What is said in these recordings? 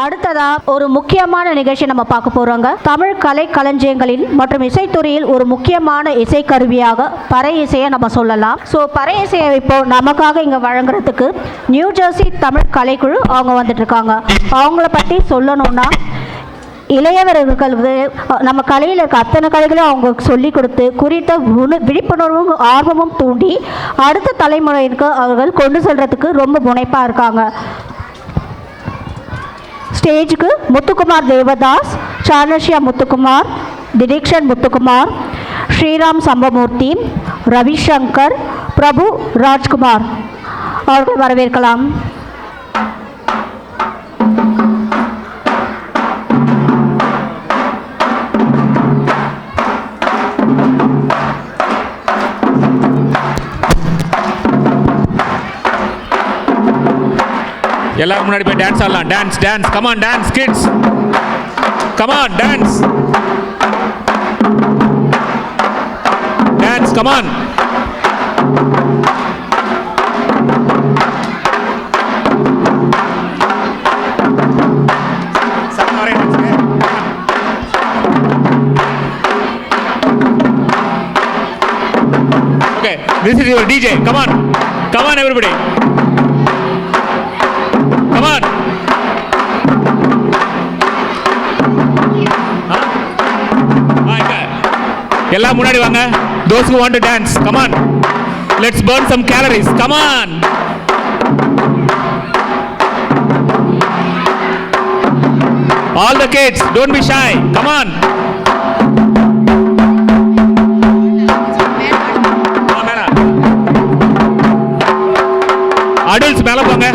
அடுத்ததா ஒரு முக்கியமான நிகழ்ச்சி நம்ம பார்க்க போறோங்க. தமிழ் கலை களஞ்சியங்களில் மற்றும் இசைத்துறையில் ஒரு முக்கியமான இசைக்கருவியாக பறை இசையை நம்ம சொல்லலாம். ஸோ பறை இசையை இப்போ நமக்காக இங்கே வழங்குறதுக்கு நியூ ஜெர்சி தமிழ் கலைக்குழு அவங்க வந்துட்டு இருக்காங்க அவங்கள பற்றி சொல்லணும்னா இளையவர்கள் நம்ம கலையில் இருக்க அத்தனை கலைகளையும் அவங்க சொல்லி கொடுத்து குறித்த உணு விழிப்புணர்வும் ஆர்வமும் தூண்டி அடுத்த தலைமுறையிற்கு அவர்கள் கொண்டு செல்றதுக்கு ரொம்ப முனைப்பாக இருக்காங்க. ஸ்டேஜுக்கு முத்துக்குமார் தேவதாஸ் சாணஷ்யா முத்துக்குமார் டிரெக்ஷன் முத்துக்குமார் ஸ்ரீராம் சம்பமூர்த்தி ரவிசங்கர் பிரபு ராஜ்குமார் அவர்களை வரவேற்கலாம் எல்லாரும் முன்னாடி போய் டான்ஸ் ஆடலாம். Dance dance come on dance kids come on dance dance come on Okay, this is your DJ. Come on, come on, everybody. எல்லாம் முன்னாடி வாங்க those who want to dance come on let's burn some calories come on all the kids don't be shy come on adults மேல போங்க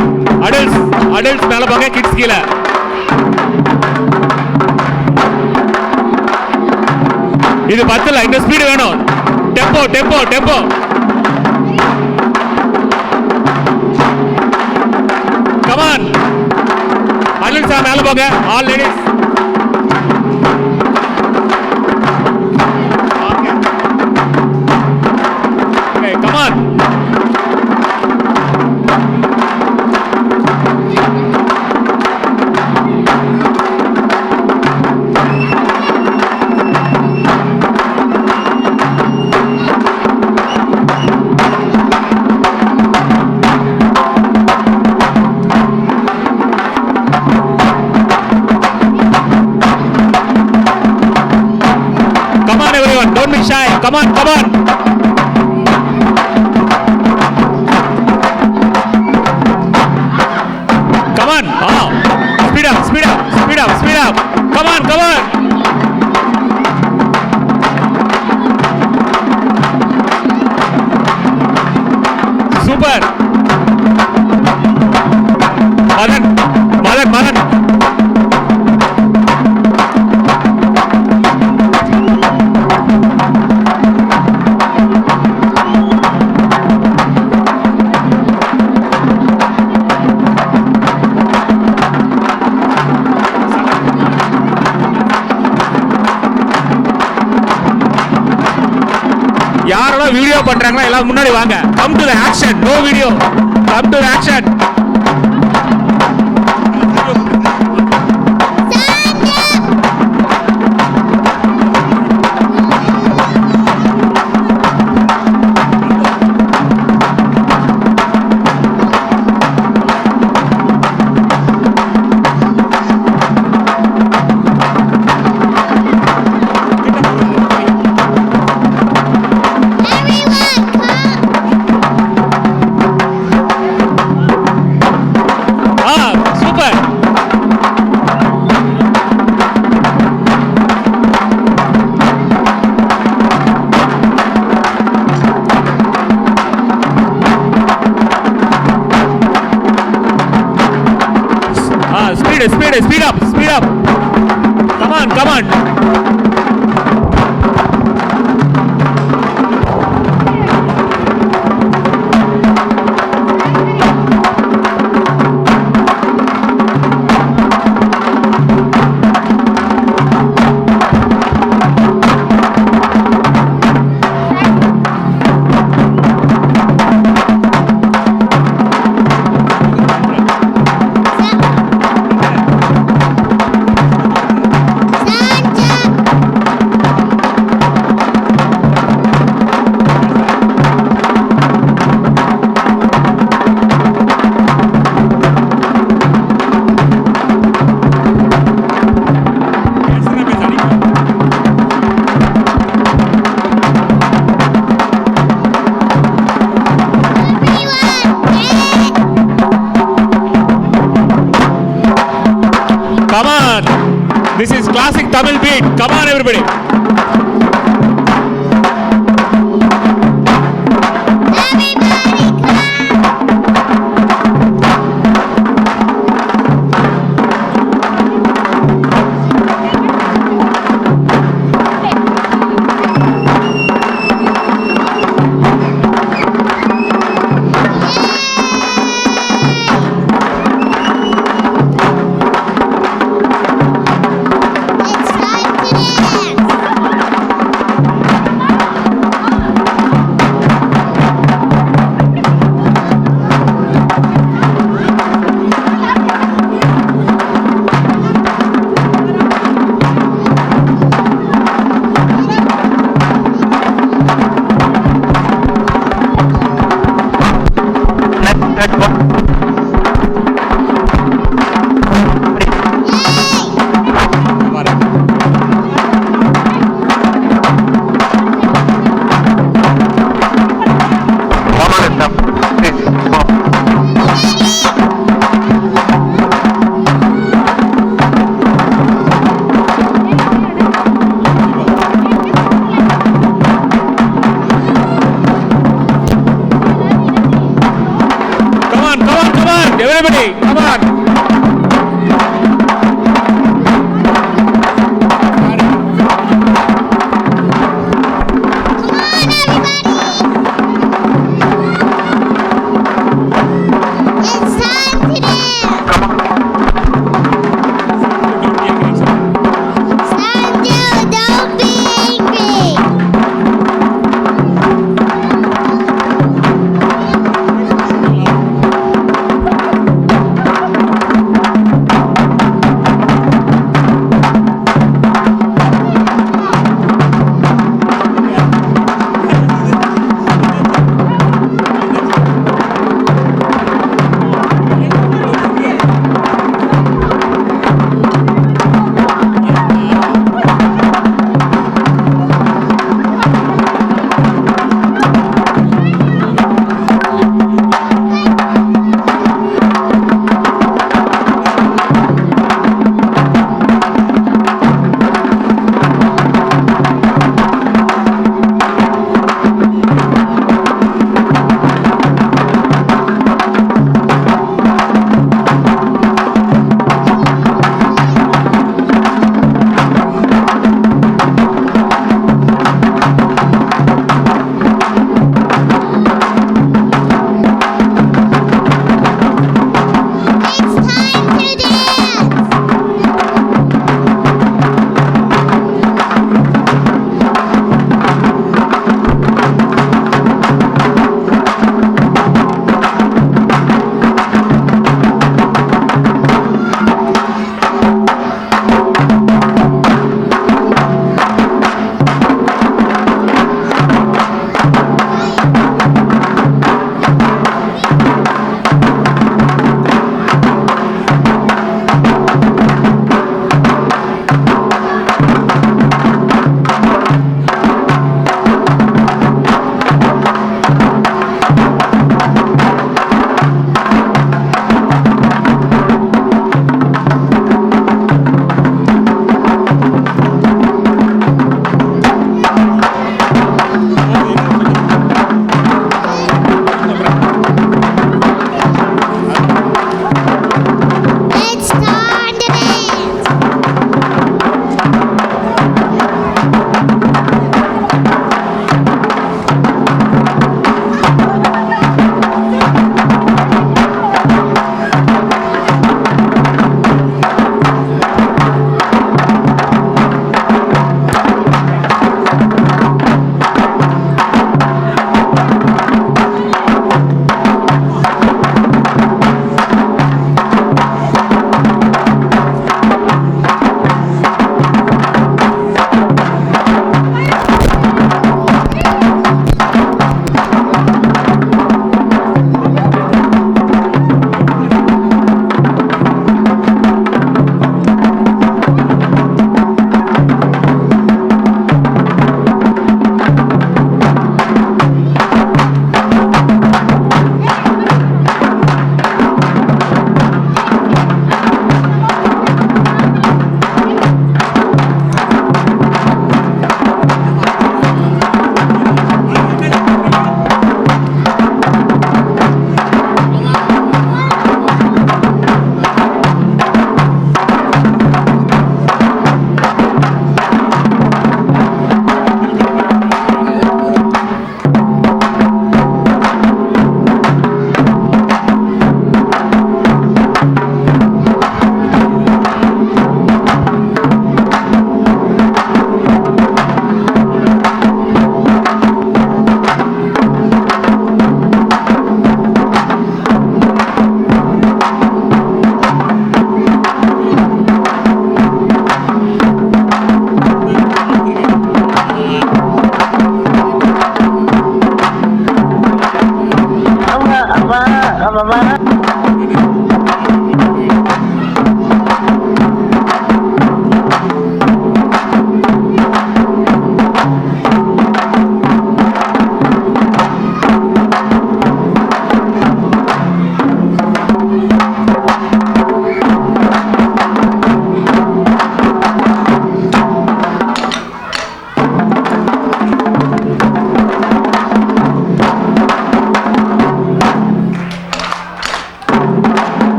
adults adults மேல போங்க kids கீழே இது பத்தல இந்த ஸ்பீடு வேணும். Tempo tempo tempo come on sir மேல போங்க. All ladies Come on, come on. Come on. Oh. Speed up, speed up, speed up, speed up. Come on, come on. யாரெல்லாம் வீடியோ பண்றாங்களோ எல்லாம் முன்னாடி வாங்க. Come to the action no video come to the action speed speed speed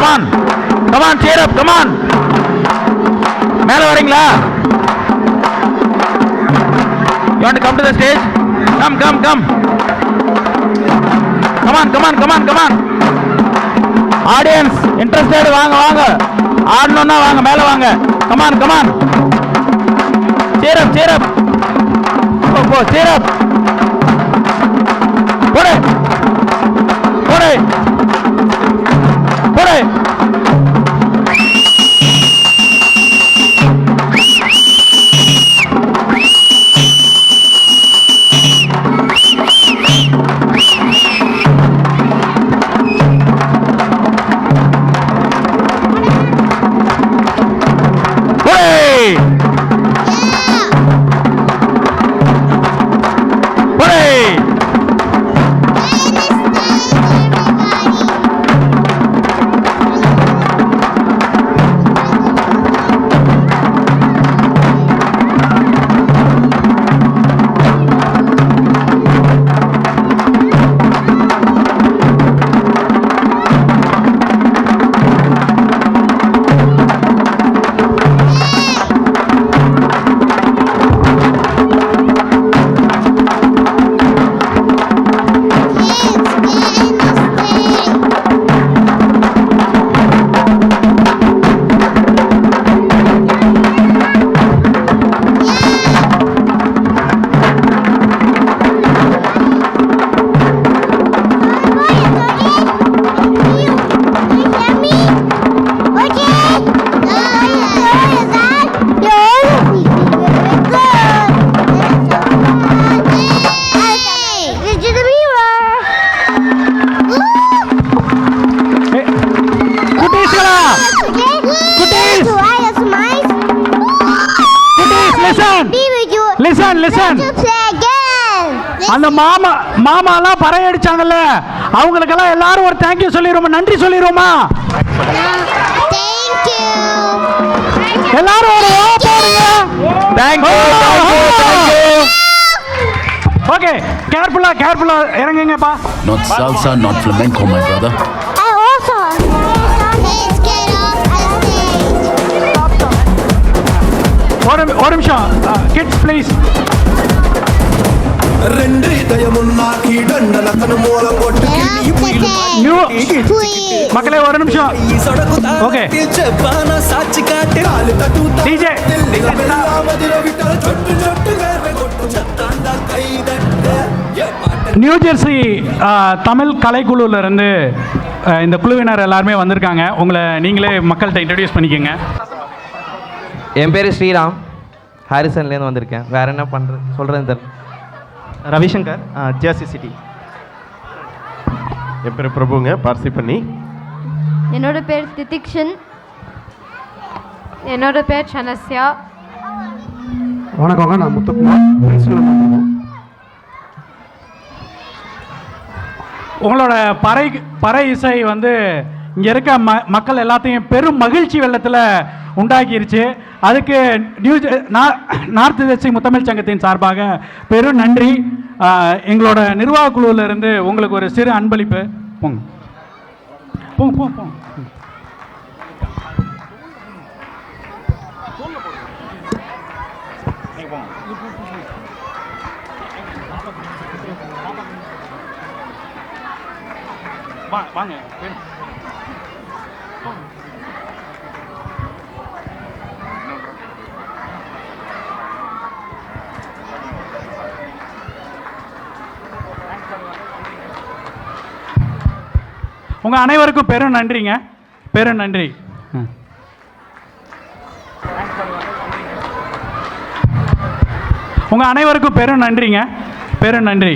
come on come on cheer up come on மேல வரீங்களா you come to the stage come come come come on come on come on come on audience interested வாங்க வாங்க ஆடணும்னா வாங்க மேல வாங்க come on come on cheer அப் சேரப் சேரப் போ போ சேரப் போடு போடு போடு. மாமா மாமாலாம் பறை அடிச்சாங்கல்ல அவங்களுக்கெல்லாம் எல்லாரும் ஒரு தேங்க்யூ சொல்லிடுவோமா? நன்றி சொல்லிடுவோமா? Thank you. எல்லாரும் ஒரு ஓ போடுங்க. தேங்க்யூ ஓகே கேர்ஃபுல்லா கேர்ஃபுல்லா இறங்குங்கப்பா. Not salsa, not flamenco, my brother. I also. Please get off the stage. ஒரு ஒரு நிமிஷம். கிட்ஸ் ப்ளீஸ் రెండు ఇదయమున్నాకి దండలకను మూల కొట్టు న్యూ Please. மக்களே ஒரு நிமிஷம் ఈ సొడకు ఓకే. చెప్పాన సాచి కాటి కాలు తట్టు DJ. మదిర విట్టల చొట్టు చొట్టు వేర్వె కొట్టు చత్తాంద కైదట్టే ఏ పాట நியூ ஜெர்சி அஹ், தமிழ் கலைக்குழுல இருந்து அஹ், இந்த குழுவினர் எல்லாருமே வந்திருக்காங்க உங்களை நீங்களே மக்கள்கிட்ட இன்ட்ரடியூஸ் பண்ணிக்கோங்க என் பேர் ஸ்ரீராம் ஹாரிசன்லேருந்து வந்திருக்கேன் வேற என்ன பண்ணுறது சொல்கிறேன் தெரியல ரவிசங்கர் ஜேர்சி சிட்டி என் பேர் பிரபுங்க பார்சி பண்ணி என்னோட பேர் திதிக்ஷன். என்னோட பேர் சனஸ்யா. வணக்கங்க நான் முத்துக்குமார் பிரின்சிபல் வந்திருக்கோம் உங்களோட பறை பறை இசை வந்து இங்கே இருக்க ம மக்கள் எல்லாத்தையும் பெரும் மகிழ்ச்சி வெள்ளத்தில் உண்டாக்கிருச்சு. அதுக்கு நியூ நார்த் திசை முத்தமிழ் சங்கத்தின் சார்பாக பெரும் நன்றி. எங்களோட நிர்வாக குழுவில் இருந்து உங்களுக்கு ஒரு சிறு அன்பளிப்பு. போங்க. போங்க போங்க போங்க வாங்க உங்க அனைவருக்கும் பெரும் நன்றிங்க பெரும் நன்றி ம். உங்க அனைவருக்கும் பெரும் நன்றிங்க பெரும் நன்றி.